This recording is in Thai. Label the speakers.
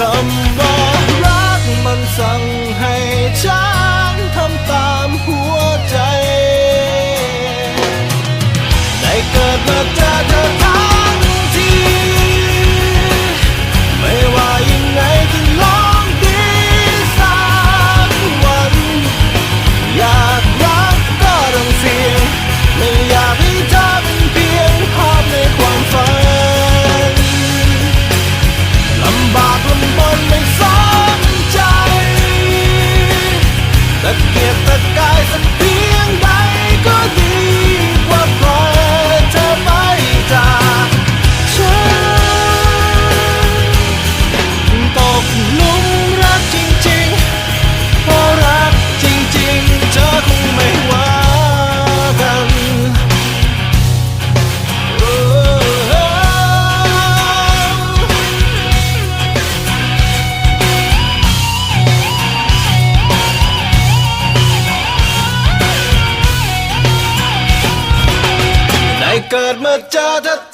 Speaker 1: come कर्म चादत